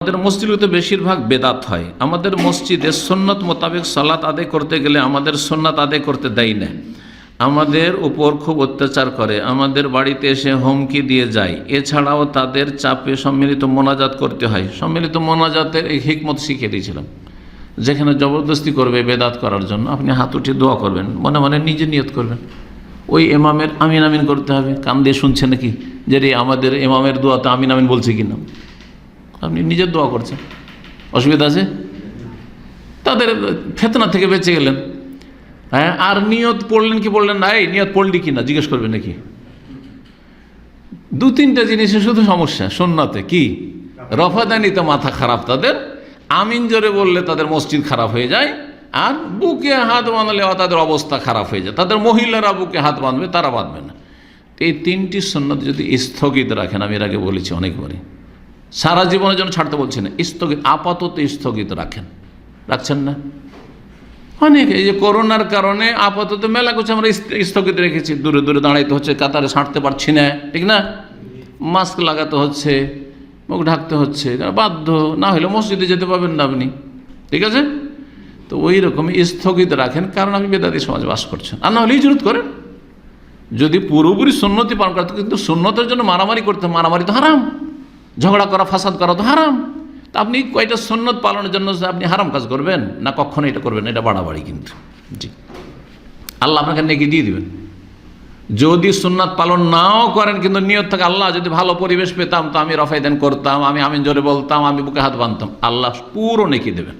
আমাদের মসজিদগুলোতে বেশিরভাগ বেদাত হয়। আমাদের মসজিদে সন্ন্যত মোতাবেক সলাত আদায় করতে গেলে আমাদের সন্ন্যত আদায় করতে দেয় না। আমাদের উপর খুব অত্যাচার করে। আমাদের বাড়িতে এসে হুমকি দিয়ে যায়। এছাড়াও তাদের চাপে সম্মিলিত মোনাজাত করতে হয়। সম্মিলিত মোনাজাতের এই হিকমত শিখিয়ে দিয়েছিলাম। যেখানে জবরদস্তি করবে বেদাত করার জন্য। আপনি হাত উঠিয়ে দোয়া করবেন। মনে মনে নিজে নিয়ত করবেন। ওই এমামের আমিন আমিন করতে হবে। কান দিয়ে শুনছে নাকি? যে আমাদের এমামের দোয়াতে আমিন আমিন বলছে কিনা? আপনি নিজের দোয়া করছেন। অসুবিধা আছে? তাদের ফেতনা থেকে বেঁচে গেলেন। হ্যাঁ আর নিয়ত পড়লেন কি বললেন না? এই নিয়ত পড়লি কি না? জিজ্ঞেস করবেন নাকি? দু তিনটা জিনিসে শুধু সমস্যা সুন্নাতে কি? রফাদানিতে মাথা খারাপ তাদের, আমিন জোরে বললে তাদের মসজিদ খারাপ হয়ে যায়, আর বুকে হাত বাঁধলে তাদের অবস্থা খারাপ হয়ে যায়। তাদের মহিলারা বুকে হাত বাঁধবে, তারা বাঁধবে না। এই তিনটি সন্ন্যত যদি স্থগিত রাখেন, আমি এর আগে বলেছি অনেকবারই। সারা জীবনের জন্য ছাড়তে বলছি না স্থগিত আপাতত স্থগিত রাখেন। রাখছেন না? অনেক, এই যে করোনার কারণে আপাতত মেলা কিছু আমরা স্থগিত রেখেছি। দূরে দূরে দাঁড়াইতে হচ্ছে, কাতারে ছাঁটতে পারছি না, ঠিক না? মাস্ক লাগাতে হচ্ছে, মুখ ঢাকতে হচ্ছে বাধ্য, না হলে মসজিদে যেতে পারবেন না আপনি, ঠিক আছে? তো ওই রকমই স্থগিত রাখেন, কারণ আপনি বেদাতি সমাজ বাস করছেন। আর না হলে ইজরত করেন। যদি পুরোপুরি সুন্নতি পালন করতে কিন্তু সুন্নতের জন্য মারামারি করতে, মারামারি তো হারাম। ঝগড়া করা, ফাসাদ করা তো হারাম। তা আপনি কয়টা সুন্নত পালনের জন্য আপনি হারাম কাজ করবেন? না কখনো এটা করবেন? এটা বাড়াবাড়ি কিন্তু। জি। আল্লাহ আপনাকে নেকি দিয়ে দিবেন। যদি সুন্নাত পালন নাও করেন, কিন্তু নিয়ত থাকে আল্লাহ যদি ভালো পরিবেশ পেতাম, তো আমি রফাইদান করতাম, আমি আমিন জোরে বলতাম, আমি বুকে হাত বাঁধতাম, আল্লাহ পুরো নেকি দেবেন।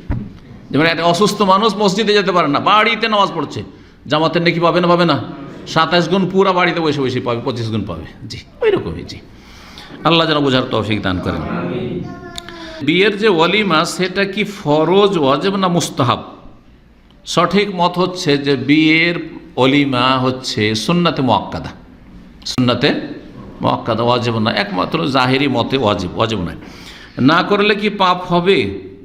যেমন একটা অসুস্থ মানুষ মসজিদে যেতে পারে না, বাড়িতে নামাজ পড়ছে, জামাতের নেকি পাবে না পাবে না। সাতাশ গুণ পুরা বাড়িতে বসে বসে পাবে, পঁচিশ গুণ পাবে। জি ওই রকমই জি। আল্লাহ যেন বোঝার তৌফিক দান করেন। বিয়ের যে ওয়ালিমা, সেটা কি ফরজ, ওয়াজেব না মুস্তাহাব? সঠিক মত হচ্ছে যে বিয়ের অলিমা হচ্ছে সুন্নাতে মোয়াক্কাদা সুন্নাতে মোয়াক্কাদা ওয়াজেব না, একমাত্র জাহেরি মতে ওয়াজিব, ওয়াজেব নয়। না করলে কি পাপ হবে?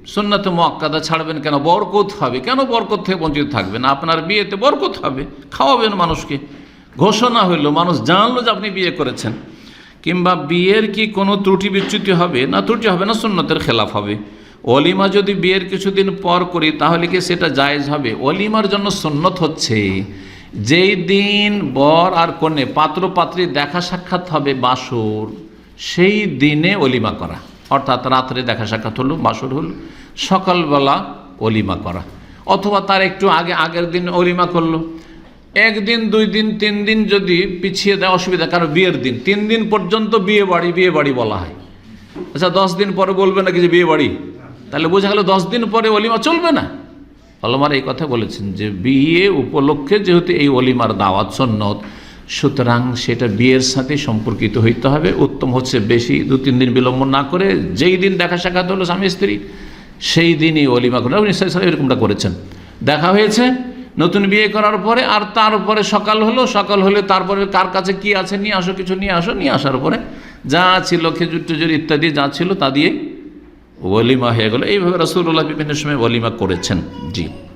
সুন্নাতে মোয়াক্কাদা ছাড়বেন কেন? বরকত হবে। কেন বরকত থেকে বঞ্চিত থাকবেন? আপনার বিয়েতে বরকত হবে। খাওয়াবেন মানুষকে। ঘোষণা হইল, মানুষ জানলো যে আপনি বিয়ে করেছেন। কিংবা বিয়ের কি কোনো ত্রুটি বিচ্যুতি হবে? না, ত্রুটি হবে না, সুন্নতের খেলাফ হবে। অলিমা যদি বিয়ের কিছুদিন পর করি, তাহলে কি সেটা জায়েজ হবে? অলিমার জন্য সুন্নত হচ্ছে। যেই দিন বর আর কনে পাত্র পাত্রী দেখা সাক্ষাৎ হবে বাসর, সেই দিনে অলিমা করা। অর্থাৎ রাত্রে দেখা সাক্ষাৎ হলো, বাসর হলো, সকালবেলা অলিমা করা। অথবা তার একটু আগে, আগের দিন অলিমা করল। একদিন, দুই দিন, তিন দিন যদি পিছিয়ে দেয় অসুবিধা, কারণ বিয়ের দিন। তিন দিন পর্যন্ত বিয়ে বাড়ি বিয়ে বাড়ি বলা হয়। আচ্ছা দশ দিন পরে বলবে নাকি যে বিয়ে বাড়ি? তাহলে বোঝা গেল দশ দিন পরে অলিমা চলবে না। অলমার এই কথা বলেছেন যে বিয়ে উপলক্ষে যেহেতু এই অলিমার দাওয়াত সন্ন্যত, সুতরাং সেটা বিয়ের সাথে সম্পর্কিত হইতে হবে। উত্তম হচ্ছে বেশি, দু, তিন দিন বিলম্ব না করে যেই দিন দেখা সাক্ষাৎ হলো স্বামী স্ত্রী, সেই দিনই অলিমা করে এরকমটা করেছেন। দেখা হয়েছে নতুন বিয়ে করার পরে আর তারপরে সকাল হলো, সকাল হলে তারপরে কার কাছে কি আছে নিয়ে আসো, কিছু নিয়ে আসো, নিয়ে আসার পরে যা ছিল খেজুর টেজুর ইত্যাদি যা ছিল তা দিয়ে ওলিমা হয়ে গেলো। এইভাবে রসুল্লাহ বিভিন্ন সময় ওলিমা করেছেন। জি।